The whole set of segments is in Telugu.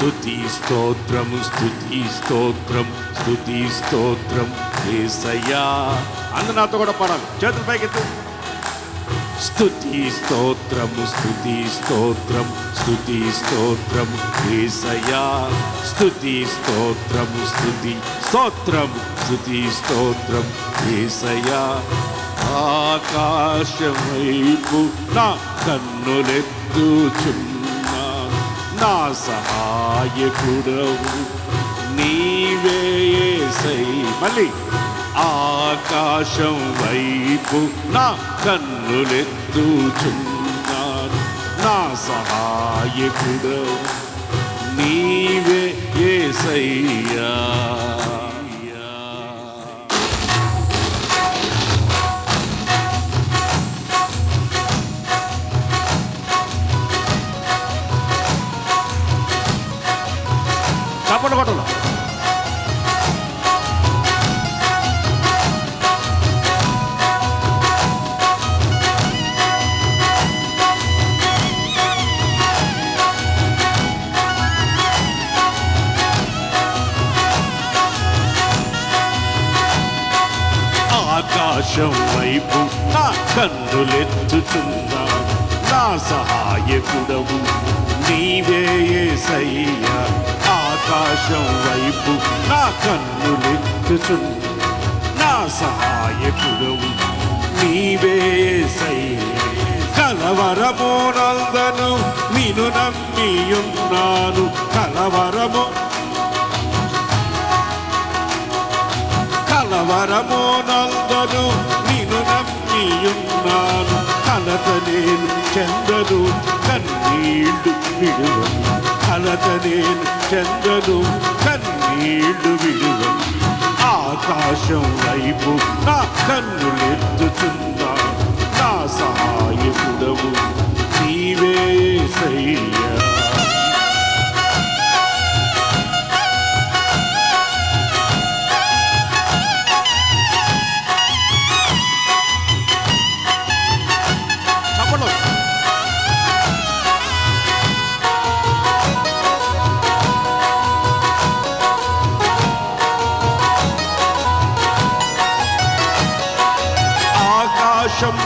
స్థుతి స్తోత్రము స్థుతి స్తోత్రం స్థుతి స్తోత్రం ఏసయ్యా. అందు నాతో కూడా పాడాలి. చేతుల పైకెత్తు. స్థుతి స్తోత్రము స్థుతి స్తోత్రం స్థుతి స్తోత్రం ఏసయ్యా. స్థుతి స్తోత్రము స్థుతి స్తోత్రం స్థుతి స్తోత్రం ఏసయ్యా. ఆకాశమైపు నా కన్నులెత్తుచున్నా. నా సహాయకుడవు నీవే యేసై మళ్ళీ ఆకాశం వైపు నా కన్నులెత్తుచున్నాను. నా సహాయకుడవు. నీవే ఏ సయ్యా ఆకాశం వైపు నా కన్నులెత్తుచున్నా నా సహాయకుడవు నీవే యేసయ్యా ఆకాశం వైపు నా కన్నులెత్తుచున్నా నా సహాయకుడవు నీవే యేసయ్యా కలవరమోనందను నిన్ను నమ్మియున్నాను. కలవరము కలవరమో నందను నిన్ను నమ్మియున్నాను. కలత నేను చెందను కన్నీళ్ళు విడువను. కలత నేను చెందను కన్నీళ్ళు విడువను. ఆకాశం వైపు నా కన్నులెత్తుచున్నా నా సహాయకుడవు ఆకాశం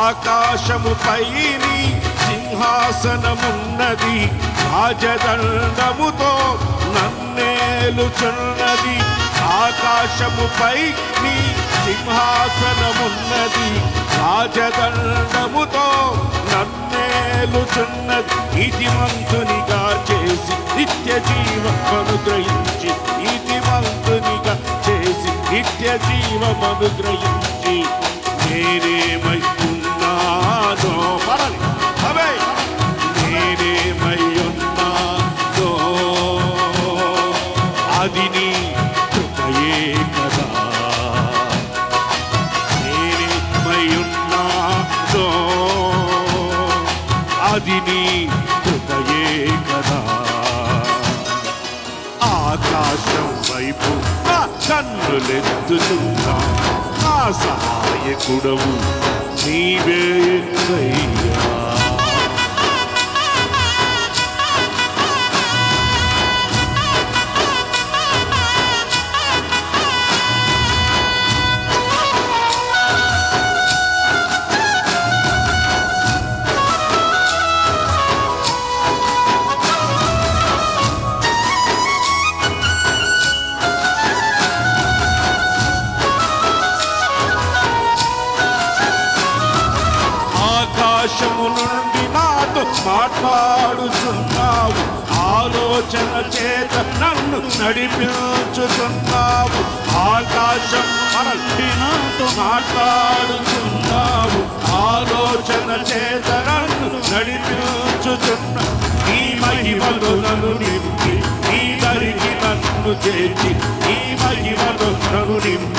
ఆకాశము పైని సింహాసనమున్నది రాజదండముతో నన్నేలుచున్నది ఆకాశముపై నీ సింహాసనమున్నది రాజదండముతో నన్నేలుచున్నది నీతిమంతునిగా చేసి నిత్య జీవమనుగ్రహించి ఇతిమంతునిగా చేసి నిత్య జీవమనుగ్రహించి నేనేమై ఉన్నానో పడాలి. అవే నేనేమై ఉన్నానో అది నీ కృపయే కదా. నేనేమై ఉన్నానో అది నీ కృపయే కదా. ఆకాశం వైపు కన్నులెత్తుతున్నా నా సహాయకుడవు నీవే యేసయ్యా. మాట్లాడుచున్నావు. ఆలోచన చేత నన్ను నడిపించుతున్నావు ఆకాశం నుండి నాతో మాట్లాడుచున్నావు. ఆలోచన చేత నన్ను నడిపించుచున్నా ఈ మహిమలు నన్ను నింపి నీ దరికి నన్ను చేసి ఈ మహిమలు నన్ను నింపి.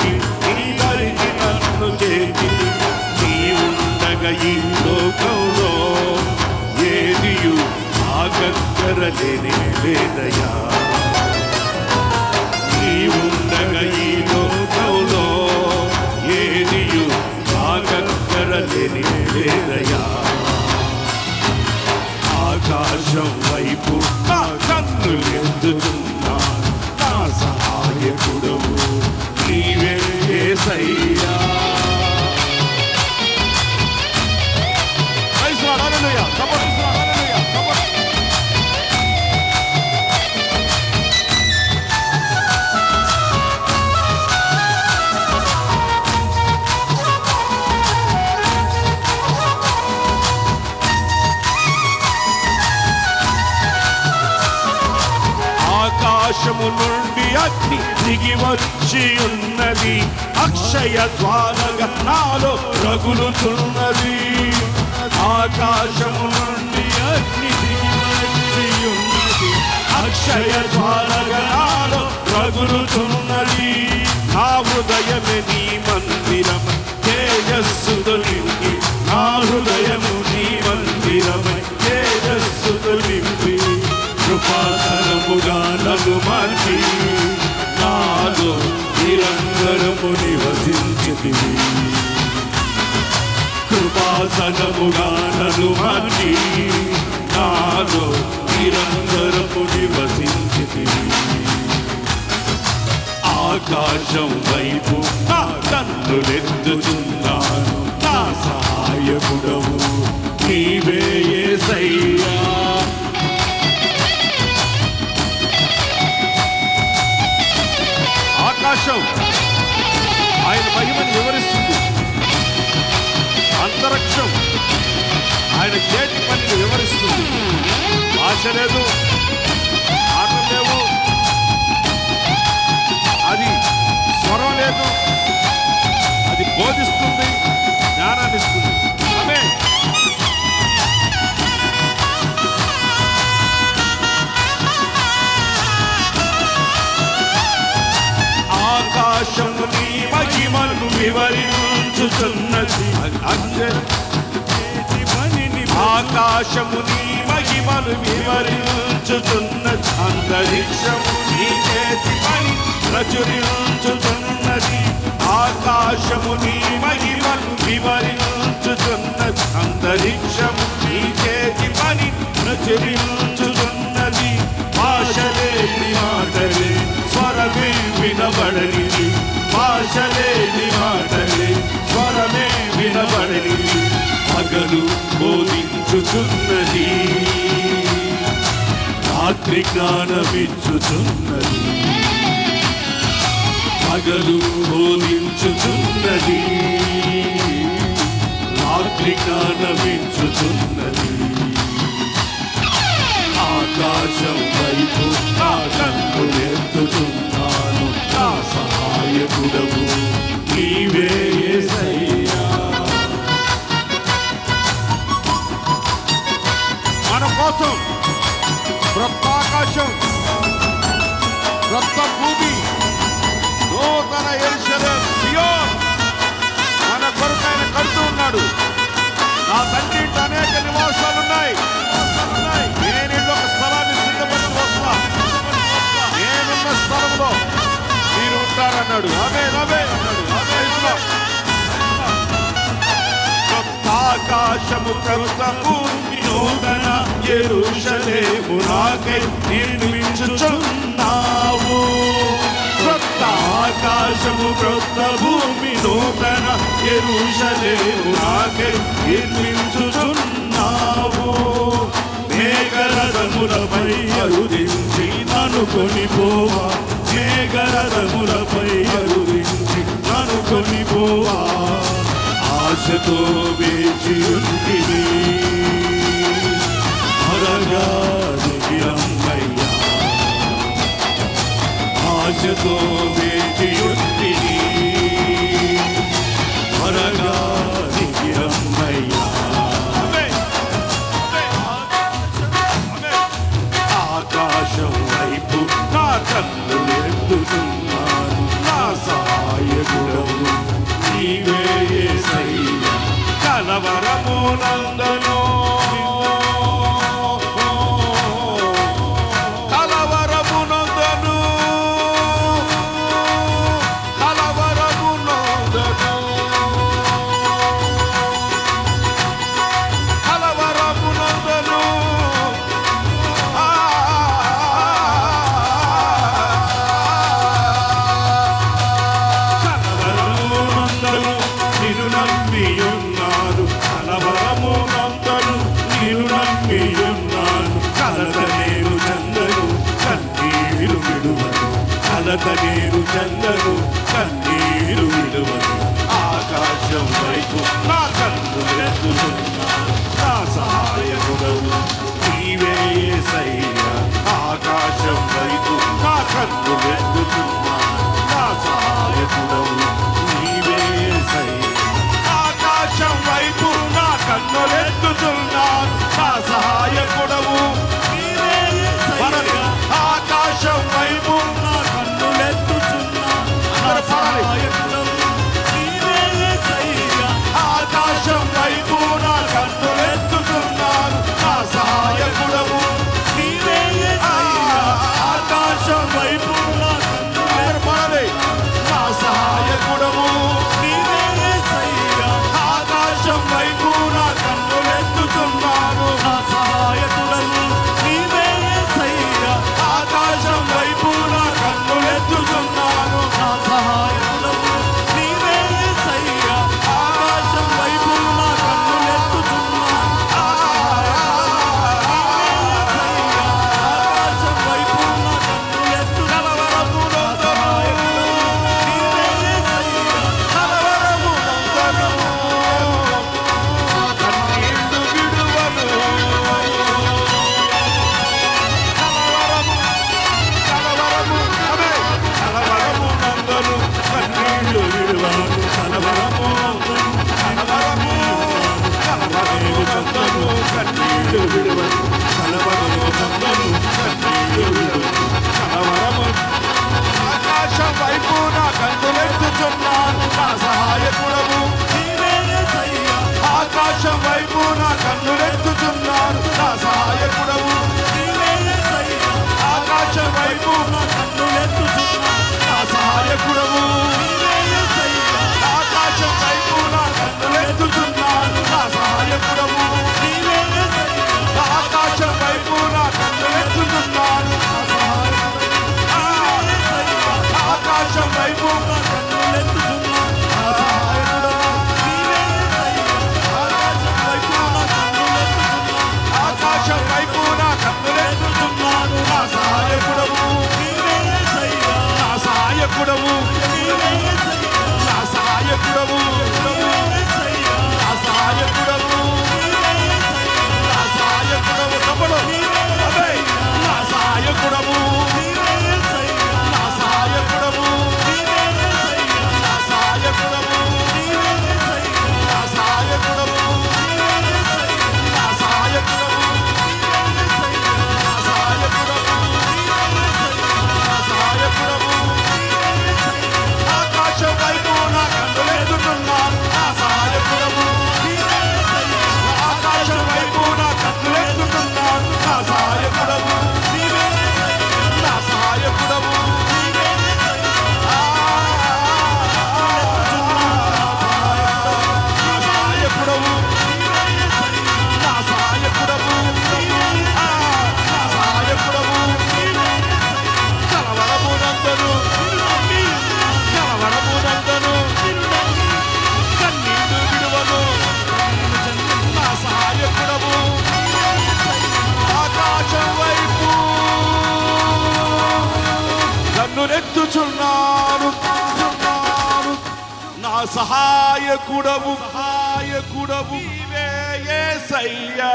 కోరలేని లేదయా నీవుండగా ఈ లోకంలో ఏదియు ఆగక్కరలేని లేదయా ఆకాశం వైపు నా కన్నులెత్తుతున్నాను నా సహాయకుడు నీవే సయ్యా అగ్ని దిగి వచ్చి ఉన్నది. అక్షయ ద్వారగా నాలో రగులుతున్నది. ఆకాశము నుండి అగ్ని దిగి ఉన్నది. అక్షయ ద్వారగా నాలో రగులుతున్నది. నా హృదయమే నీ మందిరం తేజస్సుతో నిండి నా హృదయము నీ మందిరమై తేజస్సుతో నింపి. కృపాసనముగా నన్ను మార్చి నాలో నిరంతరము నివసించితివి. కృపాసనముగా నన్ను మార్చి నాలో నిరంతరము నివసించితివి. ఆకాశం వైపు నా కన్నులెత్తుతున్నాను నా సహాయకుడవు నీవే సయ్యా ఆకాశం ఆయన మహిమను వివరిస్తుంది. అంతరిక్షం. ఆయన చేతి పనిని వివరిస్తుంది. ఆశ లేదు. ఆకాశము నీ మహిమను వివరించుచున్నది. ఆకాశము నీ మహిమను వివరించుచున్నది. అంతరిక్షము నీ చేతి పని ప్రచురించుచున్నది. ఆకాశము నీ మహిమను వివరించుచున్నది. అంతరిక్షము నీ చేతి పని ప్రచురించుచున్నది. భాషలేని మాటలే స్వరమే వినబడని పగలు బోధించుచున్నది. రాత్రి జ్ఞానమిచ్చుచున్నది. పగలు బోధించుచున్నది. రాత్రి జ్ఞానమిచ్చుచున్నది. ఆకాశం వైపు నా కన్ను ఎత్తుతున్నాను నా సహాయకుడవు నీవే కడుతూ ఉన్నాడు. నా తండ్రి అనేక నివాసాలు ఉన్నాయి నేను ఇల్లు ఒక స్థలాన్ని సిద్ధపడి వస్తా నేనున్న స్థలంలో మీరు ఉంటారన్నాడు. అవే నవే అన్నాడు ఆకాశము కరుత భూమి నూతన ఎరుషలేము నాకై నిర్మించుచున్నావు. కొత్త ఆకాశము క్రొత్త భూమి నూతన ఎరుషలేము నాకై నిర్మించుచున్నావు మేఘరథములపై అరుదించి నన్ను కొనిపోవా మేఘరథములపై అరుదించి నన్ను కొనిపోవా ఆశతో వేచి ఉంటిని మరగానికి ఆశతో భారత నీరు చందరు కన్నీరు విలువను ఆకాశం వైపు నా కన్ను నా సహాయకుడవు నీవే సైన ఆకాశం వైపు నా కన్ను వెతున్నా నా సహాయకుడవు నీవే సైన ఆకాశం వైపు నా కన్ను వెతున్నా నా సహాయకుడవు ఆకాశం వైపు నా కన్నులెత్తుచున్నాను నా ఆకాశం వైపు నా కన్నులెత్తుచున్నాను నా సహాయకుడము. సహాయకుడవు. సహాయకుడవు. నీవే సయ్యా